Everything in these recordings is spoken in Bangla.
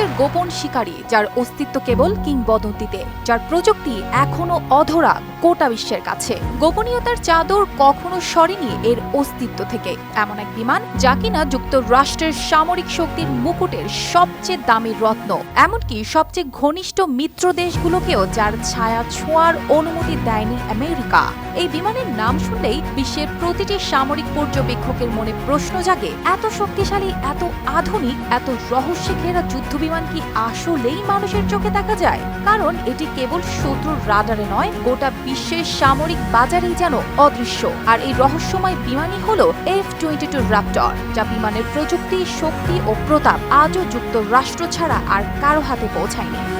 বিশ্বের গোপন শিকারী, যার অস্তিত্ব কেবল কিংবদন্তিতে, যার প্রযুক্তি এখনও অধরা গোটা বিশ্বের কাছে। গোপনীয়তার চাদর কখনো সরেনি এর অস্তিত্ব থেকে। এমন এক বিমান যা কিনা যুক্তরাষ্ট্রের সামরিক শক্তির মুকুটের সবচেয়ে দামি রত্ন, এমনকি সবচেয়ে ঘনিষ্ঠ মিত্র দেশগুলোকেও যার ছায়া ছোঁয়ার অনুমতি দেয়নি আমেরিকা। এই বিমানের নাম শুনলেই বিশ্বের প্রতিটি সামরিক পর্যবেক্ষকের মনে প্রশ্ন জাগে, এত শক্তিশালী, এত আধুনিক, এত রহস্যে ঘেরা যুদ্ধ বিমান কি আসলেই মানুষের চোখে দেখা যায়? কারণ এটি কেবল শত্রুর রাডারে নয়, গোটা বিশ্বের সামরিক বাজারেই যেন অদৃশ্য। আর এই রহস্যময় বিমানই হল এফ টোয়েন্টি টু র্যাপটর যা বিমানের প্রযুক্তি, শক্তি ও প্রতাপ আজও যুক্তরাষ্ট্র ছাড়া আর কারও হাতে পৌঁছায়নি।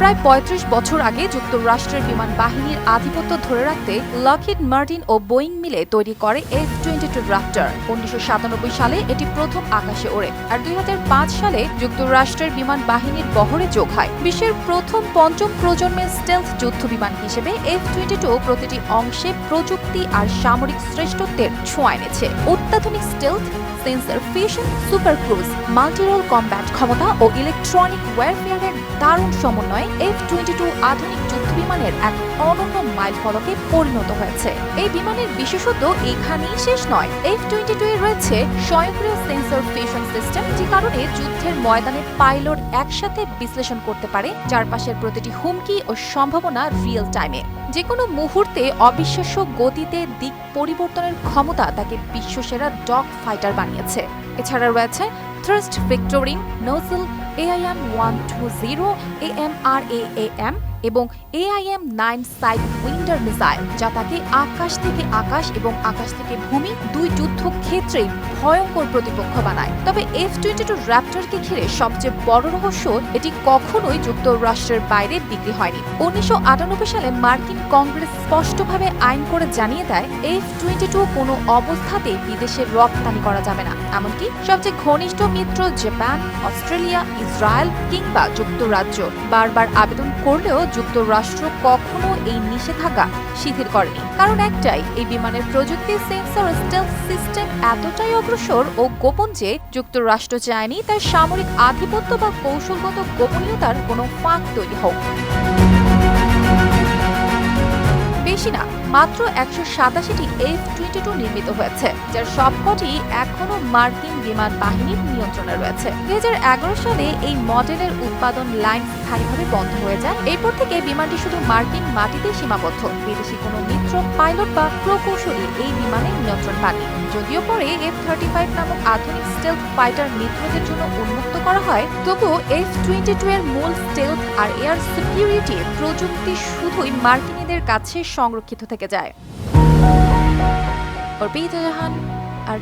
প্রায় ৩৫ বছর আগে যুক্তরাষ্ট্রের বিমান বাহিনীর আধিপত্য ধরে রাখতে লকহিড, মার্টিন ও বোয়িং মিলে তৈরি করে এফ টোয়েন্টি টু রাফটার উনিশশো সালে এটি প্রথম আকাশে ওড়ে আর দুই হাজার পাঁচ সালে যুক্তরাষ্ট্রের বিমান বাহিনীর বহরে যোগ হয়। বিশ্বের প্রথম পঞ্চম প্রজন্মের স্টেলথ যুদ্ধ বিমান হিসেবে এফ টোয়েন্টি টু প্রতিটি অংশে প্রযুক্তি আর সামরিক শ্রেষ্ঠত্বের ছোঁয়া এনেছে। অত্যাধুনিক stealth, sensor fusion super cruise, multirole combat ক্ষমতা ও ইলেকট্রনিক ওয়ারফেয়ারের দারুণ সমন্বয়ে এফ টোয়েন্টি টু আধুনিক যুদ্ধ বিমানের এক অনন্য মাইল ফলকে পরিণত হয়েছে। এই বিমানের বিশেষত্ব এখানেই শেষ নয়। এফ টোয়েন্টি টু এ রয়েছে স্বয়ংক্রিয় সেন্সর ফিশন সিস্টেম যে কারণে যুদ্ধের ময়দানে পাইলট একসাথে বিশ্লেষণ করতে পারে, চারপাশের প্রতিটি হুমকি ও সম্ভাবনা রিয়েল টাইমে যে কোনো মুহূর্তে অবিশ্বাস্য গতিতে দিক পরিবর্তনের ক্ষমতা তাকে বিশ্বসেরা ডগ ফাইটার বানিয়েছে। এছাড়া রয়েছে thrust vectoring nozzle AIM 120 AMRAAM এবং AIM nine sidewinder missile, যা তাকে আকাশ থেকে আকাশ এবং আকাশ থেকে ভূমি, দুই যুদ্ধ ক্ষেত্রেই ভয়ঙ্কর প্রতিপক্ষ বানায়। তবে এফ টোয়েন্টি টু র্যাপটরকে ঘিরে সবচেয়ে বড় রহস্য, এটি কখনোই যুক্তরাষ্ট্রের বাইরে বিক্রি হয়নি। উনিশশো আটানব্বই সালে মার্কিন কংগ্রেস স্পষ্টভাবে আইন করে জানিয়ে দেয় এফ টোয়েন্টি টু কোনো অবস্থাতেই বিদেশে রপ্তানি করা যাবে না। এমনকি সবচেয়ে ঘনিষ্ঠ মিত্র জাপান, অস্ট্রেলিয়া, ইসরায়েল কিংবা যুক্তরাজ্য বারবার আবেদন করলেও যুক্তরাষ্ট্র কখনো এই নিষেধাজ্ঞা শিথিল করেনি। কারণ একটাই, এই বিমানের প্রযুক্তি সেন্সর স্টেলথ সিস্টেম এতটাই অগ্রসর ও গোপন যে যুক্তরাষ্ট্র চায়নি, তার সামরিক আধিপত্য বা কৌশলগত গোপনীয়তার কোনো ফাঁক তৈরি হোক। বেশি মাত্র একশো সাতাশিটি এফ টোয়েন্টি টু নির্মিত হয়েছে, যার সবকটি এখনও মার্কিন বিমান বাহিনীর নিয়ন্ত্রণে রয়েছে। দুই হাজার এগারো সালে এই মডেলের উৎপাদন লাইন স্থায়ীভাবে বন্ধ হয়ে যায়। এরপর থেকে বিমানটি শুধু মার্কিন মাটিতে সীমাবদ্ধ। বিদেশি কোনো মিত্র, পাইলট বা প্রকৌশলী এই নিয়ন্ত্রণ পাননি যদিও পরে এফ থার্টি ফাইভ নামক আধুনিক স্টেলথ ফাইটার মিত্রদের জন্য উন্মুক্ত করা হয়, তবুও এফ টোয়েন্টি টু এর মূল স্টেলথ আর এয়ার সিকিউরিটি প্রযুক্তি শুধুই মার্কিনীদের কাছে সংরক্ষিত থেকে যায়। অর্পিতা জাহান আর